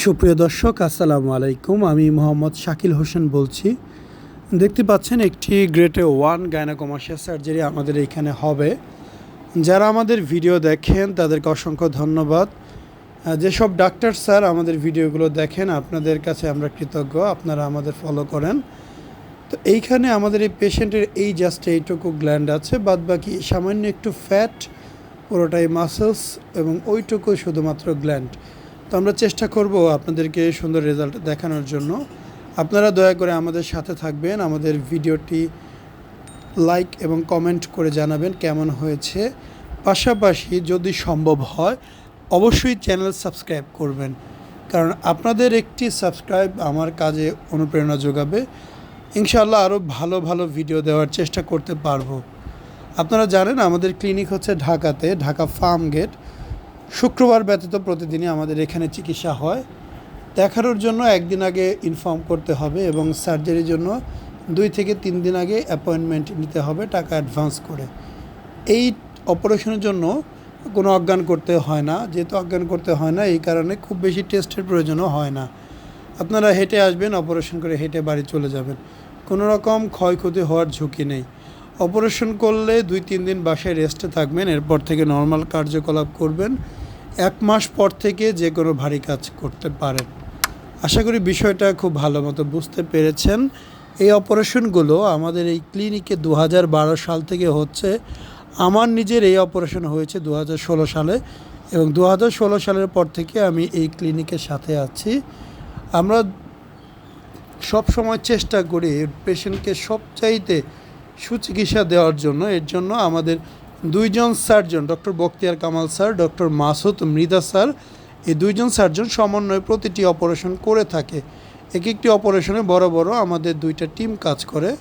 সুপ্রিয় দর্শক, আসসালামু আলাইকুম। আমি মোহাম্মদ শাকিল হোসেন বলছি। দেখতে পাচ্ছেন একটি গ্রেটে ওয়ান গায়নাকমাসিয়া সার্জারি আমাদের এখানে হবে। যারা আমাদের ভিডিও দেখেন, তাদেরকে অসংখ্য ধন্যবাদ। যেসব ডাক্তার স্যার আমাদের ভিডিওগুলো দেখেন, আপনাদের কাছে আমরা কৃতজ্ঞ, আপনারা আমাদের ফলো করেন। তো এইখানে আমাদের এই পেশেন্টের এই জাস্ট এইটুকু গ্ল্যান্ড আছে বাদ বাকি সামান্য একটু ফ্যাট পুরোটাই মাসেলস এবং ওইটুকু শুধুমাত্র গ্ল্যান্ড তো আমরা চেষ্টা করব আপনাদেরকে সুন্দর রেজাল্ট দেখানোর জন্য। আপনারা দয়া করে আমাদের সাথে থাকবেন, আমাদের ভিডিওটি লাইক এবং কমেন্ট করে জানাবেন কেমন হয়েছে। পাশাপাশি যদি সম্ভব হয়, অবশ্যই চ্যানেল সাবস্ক্রাইব করবেন। কারণ আপনাদের একটি সাবস্ক্রাইব আমার কাজে অনুপ্রেরণা যোগাবে। ইনশাআল্লাহ আরও ভালো ভালো ভিডিও দেওয়ার চেষ্টা করতে পারব। আপনারা জানেন আমাদের ক্লিনিক হচ্ছে ঢাকাতে, ঢাকা ফার্ম গেট শুক্রবার ব্যতীত প্রতিদিনই আমাদের এখানে চিকিৎসা হয়। দেখানোর জন্য একদিন আগে ইনফর্ম করতে হবে এবং সার্জারির জন্য দুই থেকে তিন দিন আগে অ্যাপয়েন্টমেন্ট নিতে হবে টাকা অ্যাডভান্স করে। এই অপারেশনের জন্য কোনো অজ্ঞান করতে হয় না। যেহেতু অজ্ঞান করতে হয় না, এই কারণে খুব বেশি টেস্টের প্রয়োজনও হয় না। আপনারা হেঁটে আসবেন অপারেশন করে হেঁটে বাড়ি চলে যাবেন। কোনো রকম ক্ষয়ক্ষতি হওয়ার ঝুঁকি নেই। অপারেশন করলে দুই, তিন দিন বাসায় রেস্টে থাকবেন, এরপর থেকে নর্মাল কার্যকলাপ করবেন। এক মাস পর থেকে যে কোনো ভারী কাজ করতে পারেন। আশা করি বিষয়টা খুব ভালো মতো বুঝতে পেরেছেন। এই অপারেশনগুলো আমাদের এই ক্লিনিকে দু হাজার বারো সাল থেকে হচ্ছে। আমার নিজের এই অপারেশন হয়েছে দু হাজার ষোলো সালে এবং দু হাজার ষোলো সালের পর থেকে আমি এই ক্লিনিকের সাথে আছি। আমরা সব সময় চেষ্টা করি পেশেন্টকে সবচাইতে সুচিকিৎসা দেওয়ার জন্য। এর জন্য আমাদের দুইজন surgeon, doctor Bakhtiar Kamal sir, doctor Masud Mridha sir, এই দুইজন সার্জন সমন্বয়ে প্রতিটি অপারেশন করে থাকে। এক একটি অপারেশনে বড় বড় আমাদের দুইটা টিম কাজ করে।